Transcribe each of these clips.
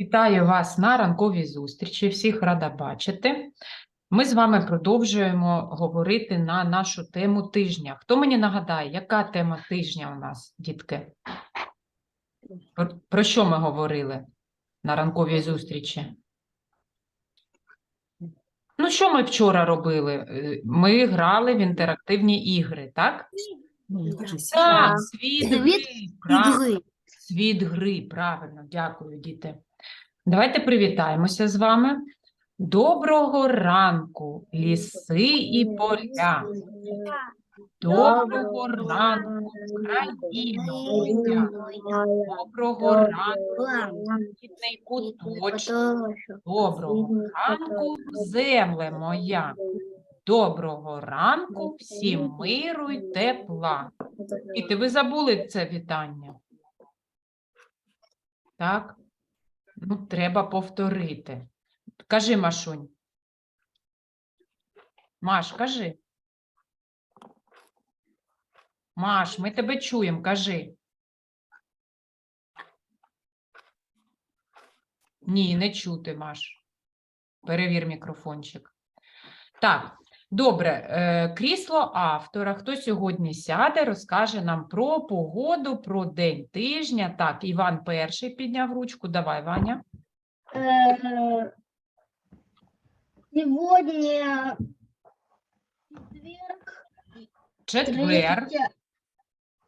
Вітаю вас на ранковій зустрічі. Всіх рада бачити. Ми з вами продовжуємо говорити на нашу тему тижня. Хто мені нагадає, яка тема тижня у нас, дітки? Про, що ми говорили на ранковій зустрічі? Ну, що ми вчора робили? Е, Ми грали в інтерактивні ігри, так? Так, Світ гри, Світ гри, правильно, дякую, діти. Давайте привітаємося з вами. Доброго ранку, ліси і поля. Доброго ранку, Україно. Доброго ранку, рідний куточок. Доброго ранку, земле моя. Доброго ранку, всім миру й тепла. Діти, ви забули це вітання? Так? Ну, треба повторити. Кажи, Машунь. Маш, кажи. Маш, ми тебе чуємо, кажи. Ні, не чути, Маш. Перевір мікрофончик. Так, добре. е, Крісло автора. Хто сьогодні сяде, розкаже нам про погоду, про день тижня. Так, Іван перший підняв ручку. Давай, Ваня. Э, Сегодня четверг, Четвер.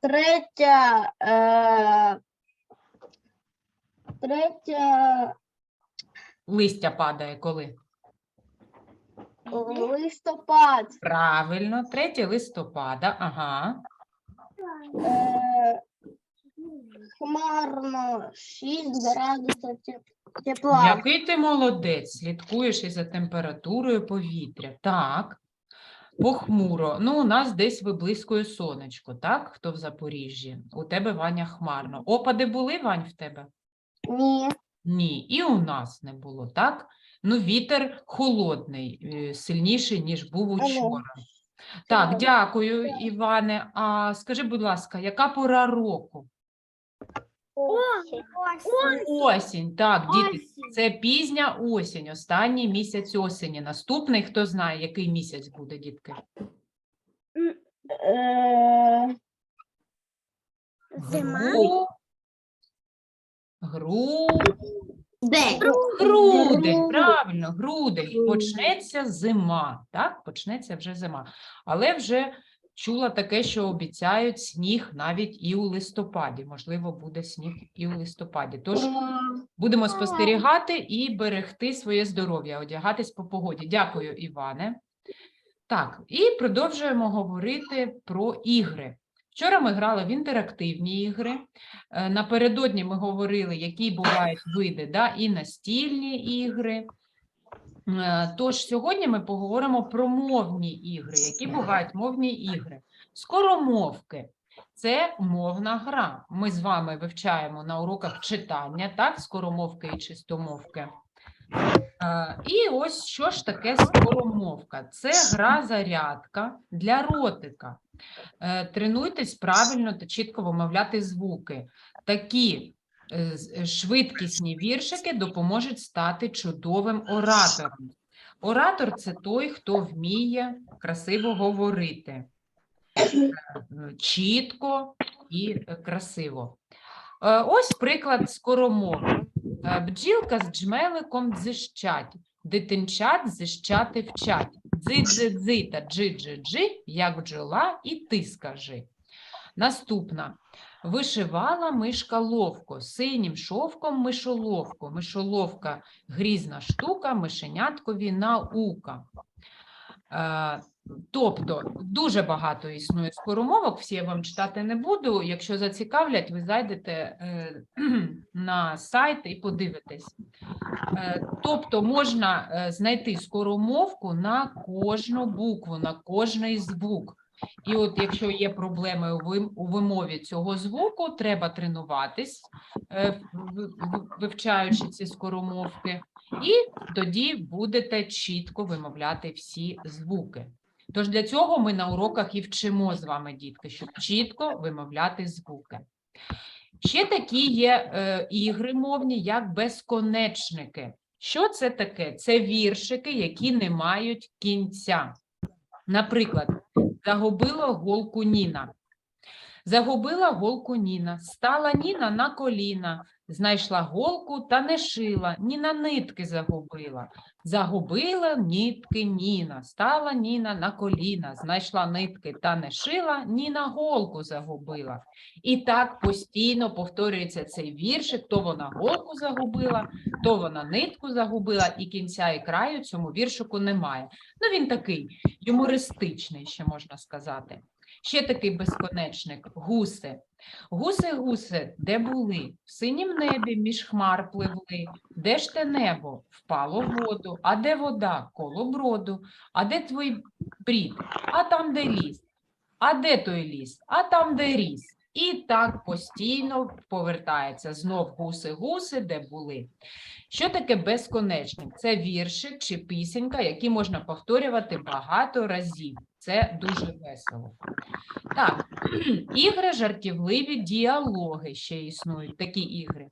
третья, э, третя Листя падає коли? Листопад, Правильно, 3 листопада. Ага. э, хмарно 6 градусов теп- тепла. Який ти молодець, слідкуєш і за температурою повітря. Так. Похмуро. Ну, у нас десь виблискує сонечко, так? Хто в Запоріжжі? У тебе Ваня хмарно. Опади були, Вань, в тебе? Ні. Ні, і у нас не було, так? Ну, вітер холодний, е, сильніший, ніж був учора. Так, дякую, Іване. А скажи, будь ласка, яка пора року? Осінь, так, діти, це пізня осінь, останній місяць осені. Наступний, хто знає, який місяць буде, дітки? Э, Гру... Гру... Грудень, правильно, грудень. Почнеться зима, так? Почнеться вже зима. Але вже чула таке, що обіцяють сніг навіть і у листопаді. Можливо, буде сніг і у листопаді. Тож будемо спостерігати і берегти своє здоров'я, одягатись по погоді. Дякую, Іване. Так, і продовжуємо говорити про ігри. Вчора ми грали в інтерактивні ігри. Е, Напередодні ми говорили, які бувають види, да, і настільні ігри. Е, Тож сьогодні ми поговоримо про мовні ігри. Які бувають мовні ігри? Скоромовки. Це мовна гра. Ми з вами вивчаємо на уроках читання, так, скоромовки і чистомовки. Е, І ось що ж таке скоромовка? Це гра зарядка для ротика. Е, Тренуйтесь правильно та чітко вимовляти звуки. Такі е, швидкісні віршики допоможуть стати чудовим оратором. Оратор це той, хто вміє красиво говорити, чітко і красиво. Ось приклад скоромови. Е, Бджілка з джмеликом дзищать, дитинчат зищати вчать. Дзи-дзи-дзи та джи-джи-джи, як бджола, і ти скажи. Наступна. Вишивала мишка ловко, синім шовком мишоловку. Мишоловка – грізна штука, мишеняткові наука. Е, Тобто дуже багато існує скоромовок, всі я вам читати не буду. Якщо зацікавлять, ви зайдете е, на сайт і подивитесь. Е, Тобто можна знайти скоромовку на кожну букву, на кожний звук. І от якщо є проблеми у вимові цього звуку, треба тренуватись, е, вивчаючи ці скоромовки, і тоді будете чітко вимовляти всі звуки. Тож для цього ми на уроках і вчимо з вами, дітки, щоб чітко вимовляти звуки. Ще такі є е, ігри мовні, як безконечники. Що це таке? Це віршики, які не мають кінця. Наприклад, загубила голку Ніна. Загубила голку Ніна, стала Ніна на коліна, знайшла голку та не шила, Ніна нитки загубила. Загубила нитки Ніна, стала Ніна на коліна, знайшла нитки та не шила, Ніна голку загубила. І так постійно повторюється цей віршик, то вона голку загубила, то вона нитку загубила, і кінця і краю цьому віршику немає. Ну, він такий юмористичний, ще можна сказати. Ще такий безконечник гуси. Гуси, гуси, де були? В синім небі між хмар пливли. Де ж те небо? Впало воду. А де вода? Коло броду. А де твій брід? А там, де ліс. А де той ліс? А там, де ріс. І так постійно повертається знов гуси-гуси, де були. Що таке безконечник? Це віршик чи пісенька, які можна повторювати багато разів. Це дуже весело. Так, ігри, жартівливі діалоги ще існують, такі ігри.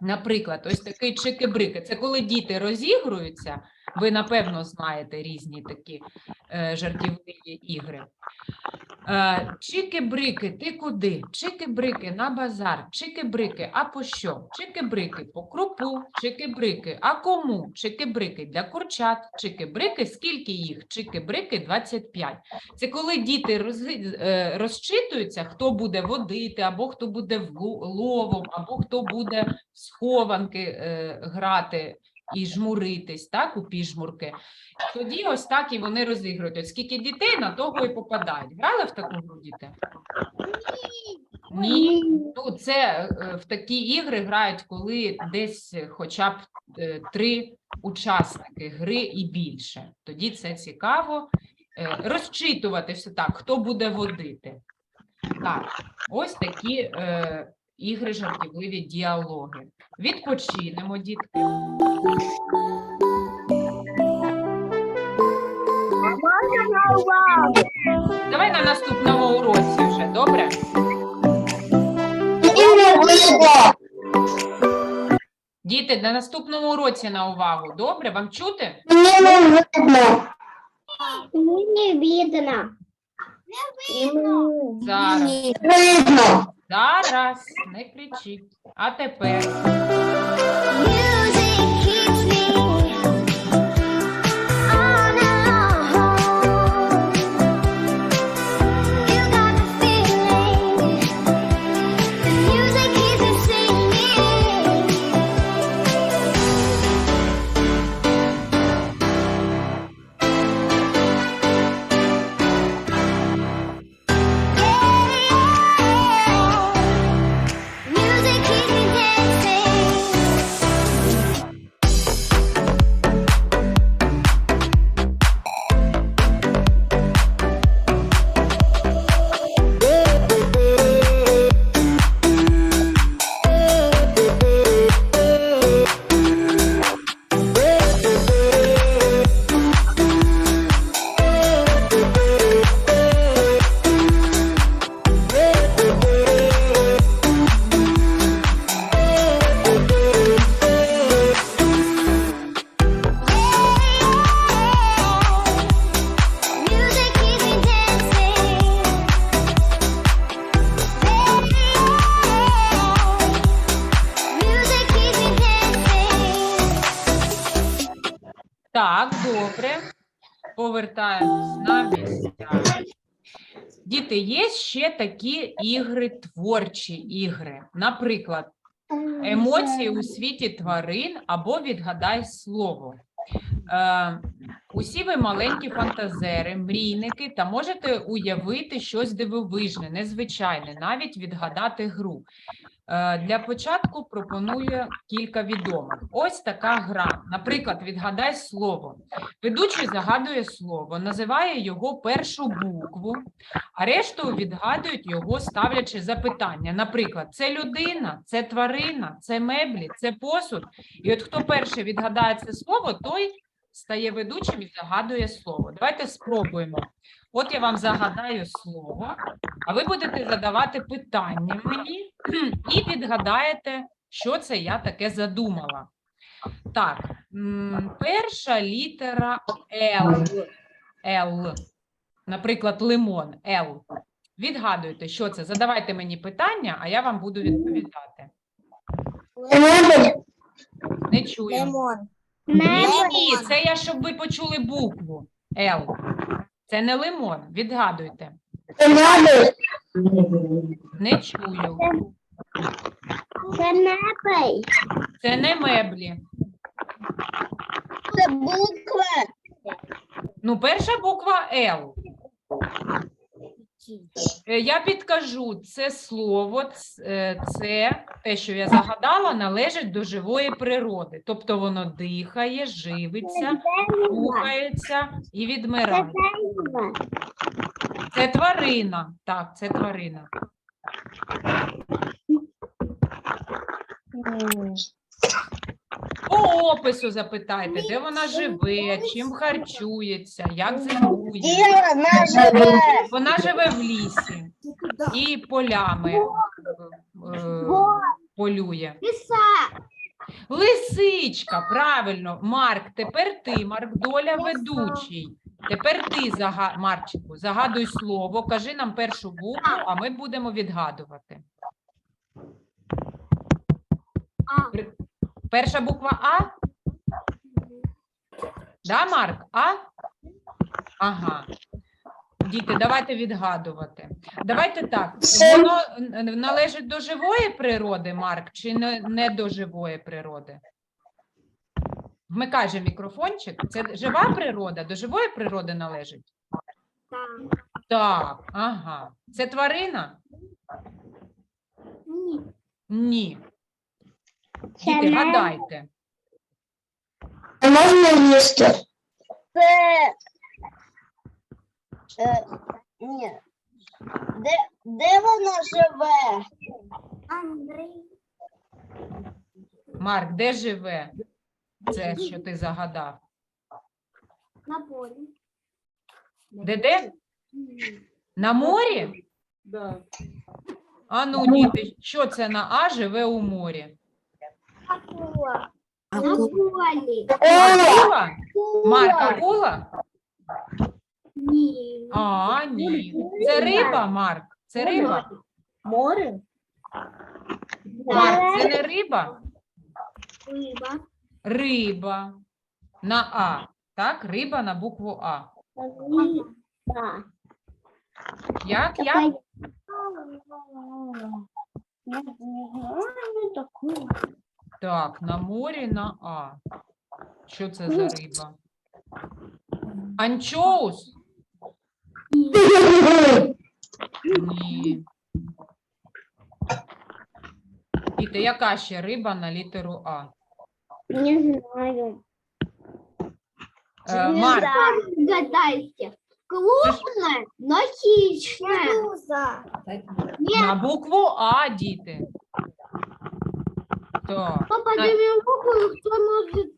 Наприклад, ось такий чики-брики. Це коли діти розігруються, ви напевно знаєте різні такі е, жартівливі ігри. Е, чики-брики, ти куди? Чики-брики на базар, чики-брики, а по що? Чики-брики по крупу, чики-брики, а кому? Чики-брики для курчат, чики-брики, скільки їх? Чики-брики 25. Це коли діти рози- е, розчитуються, хто буде водити, або хто буде влу- ловом, або хто буде в схованки е, грати і жмуритись, так, у піжмурки. Тоді ось так і вони розігрують. От скільки дітей на того і попадають. Грали в таку гру діти? Ні. Ну, це е, в такі ігри грають, коли десь хоча б е, три учасники гри і більше. Тоді це цікаво. Е, Розчитувати все так, хто буде водити. Так, ось такі е, ігри, жартівливі діалоги. Відпочинемо, дітки. Давай на наступному уроці вже, добре? Діти, на наступному уроці на увагу. Добре, вам чути? Не видно. Зараз. Зараз, не кричіть. А тепер keep добре. Повертаємось на місця. Діти, є ще такі ігри, творчі ігри. Наприклад, емоції у світі тварин або відгадай слово. Е, усі ви маленькі фантазери, мрійники та можете уявити щось дивовижне, незвичайне, навіть відгадати гру. Е, для початку пропоную кілька відомих. Ось така гра. Наприклад, відгадай слово. Ведучий загадує слово, називає його першу букву, а решту відгадують його, ставлячи запитання. Наприклад, це людина, це тварина, це меблі, це посуд. І от хто перший відгадає це слово, той стає ведучим і загадує слово. Давайте спробуємо. От я вам загадаю слово, а ви будете задавати питання мені і відгадаєте, що це я таке задумала. Так, перша літера Л. Л. Наприклад, лимон Л. Відгадуйте, що це. Задавайте мені питання, а я вам буду відповідати. Лимон. Не чую. Лимон. Ні, ні, це я, щоб ви почули букву Л. Це не лимон. Відгадуйте. Не чую. Це напій. Це не меблі. Це буква. Ну, перша буква Л. Е, Я підкажу, це слово, ц- е, це те, що я загадала, належить до живої природи. Тобто воно дихає, живиться, рухається і відмирає. Це тварина. Так, це тварина. По опису запитайте, де вона живе, чим харчується, як зимує. Вона живе? Вона живе в лісі і полями е, полює. Лиса. Лисичка, правильно, Марк, тепер ти, Марк, доля ведучий. Тепер ти, зага... Марчику, загадуй слово, кажи нам першу букву, а ми будемо відгадувати. А. Перша буква А? Да, Марк? А? Ага. Діти, давайте відгадувати. Давайте так. Воно належить до живої природи, Марк, чи не, не до живої природи? Вмикай же мікрофончик. Це жива природа, до живої природи належить? Так, ага. Це тварина? Ні. Діти, гадайте. Можна їсти? Це... Е, ні. Де, де вона живе? Андрій. Марк, де живе? Це, що ти загадав? На полі. Де де? На морі? Да. А ну, діти, що це на А живе у морі? Акула. На полі. Акула? Марк, акула? Ні. А, ні. Це риба, Марк. Це риба. Море? Марк, це не риба? Риба. Риба. На А. Так, риба на букву А. Риба. Як? Як? Я не знаю таку. Так, на морі на А. Що це за риба? Анчоус? Ні. Діти, яка ще риба на літеру А? Не знаю. Е, Марк, Гадайте. Крупная, но хищная. на букву А, діти. Так, Кто поднимет букву, кто может...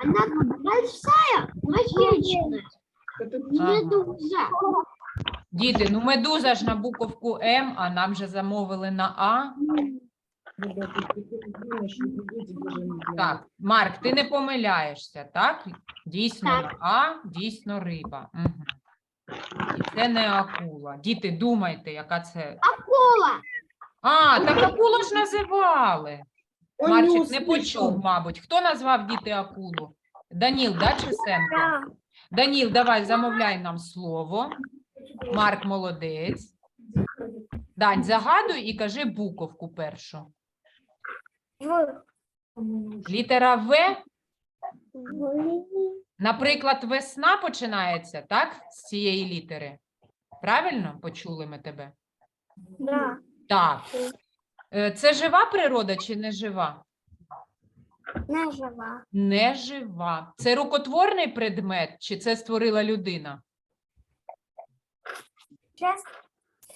Она большая, но хищная. Медуза. діти, ну медуза ж на буковку М, а нам же замовили на А. Так, Марк, ти не помиляєшся, так? Дійсно Так. на А, дійсно риба. Угу. І це не акула. Діти, думайте, яка це. Акула. А, так акулу ж називали. Марчик не почув, мабуть. Хто назвав діти акулу? Даніл, да, Чесенко? Даніл, давай замовляй нам слово. Марк молодець. Дань, загадуй і кажи буковку першу. Літера В, наприклад, весна починається, так? З цієї літери. Правильно почули ми тебе? Да. Так. Е, Це жива природа чи не жива? Не жива. Не жива. Це рукотворний предмет, чи це створила людина?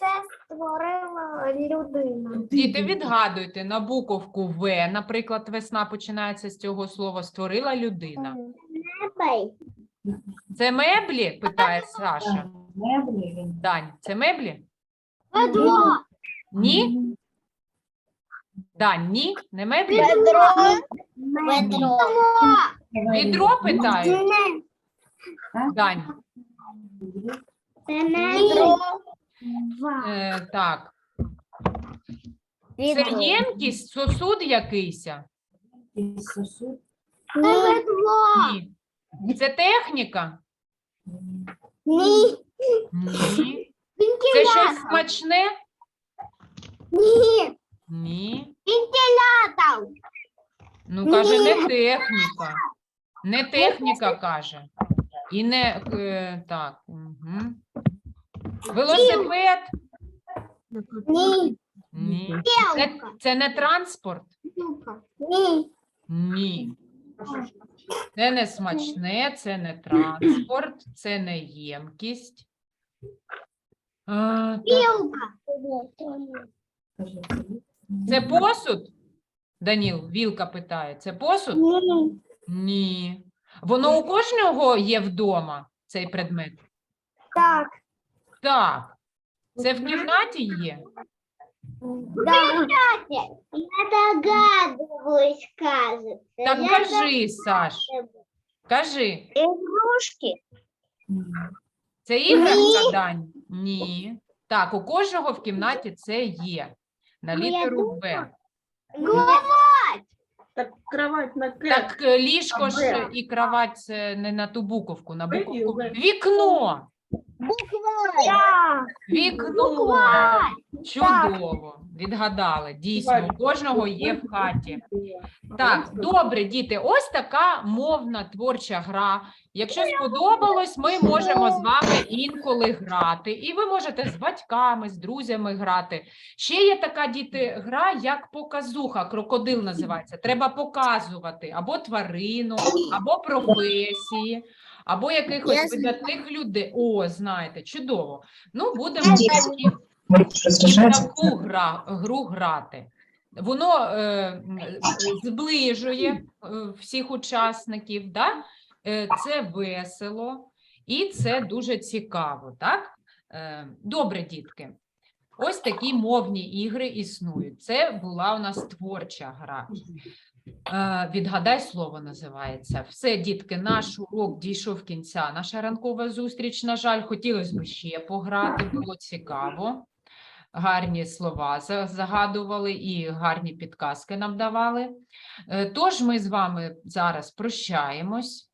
це створила людина. Діти, відгадуйте на буковку В, наприклад, весна починається з цього слова, створила людина. Небей. Це меблі? питає Саша. Меблі. Дань, це меблі? Ведро. Ні? Дань, ні? Не меблі? Ведро. Ведро. Відро питають? Дань. Це ведро. Е, так. Це ємкість, сосуд якийсь? Це ведро. Ні. Це техніка? Ні. Ні. Це щось смачне? Ні. Ні. Вентилятор. Ну, каже, не техніка. Не техніка, каже. І не е, так. Угу. Велосипед? Ні. Ні. Це, це не транспорт? Ні. Ні. Це не смачне, це не транспорт, це не ємкість. А, так. Білка. Це посуд? Даніл, Вілка питає, це посуд? Ні. Ні. Воно у кожного є вдома, цей предмет? Так. Так. Це в кімнаті є? Да. Я догадываюсь, кажется. Так Я кажи, Саш, кажи. Игрушки. Це іграшка, Дань? Ні. Так, у кожного в кімнаті це є. На Ну, я літеру В. Кровать. Так кровать на К. Так, е, ліжко ж Б? і кровать це не на ту буковку, на Б і буковку. В. Вікно! Да. Вікно! Чудово! Відгадали. Дійсно, у кожного є в хаті. Так, добре, діти, ось така мовна творча гра. Якщо сподобалось, ми можемо з вами інколи грати. І ви можете з батьками, з друзями грати. Ще є така діти гра, як показуха, крокодил називається. Треба показувати або тварину, або професії, або якихось Я видатних людей. О, знаєте, чудово. Ну, будемо такі таку гра, гру грати. Воно е, зближує е, всіх учасників, да? е, це весело і це дуже цікаво. Так? Е, добре, дітки. Ось такі мовні ігри існують. Це була у нас творча гра. Е, Відгадай слово називається. Все, дітки, наш урок дійшов кінця. Наша ранкова зустріч, на жаль, хотілося б ще пограти, було цікаво. Гарні слова загадували і гарні підказки нам давали. Е, Тож ми з вами зараз прощаємось.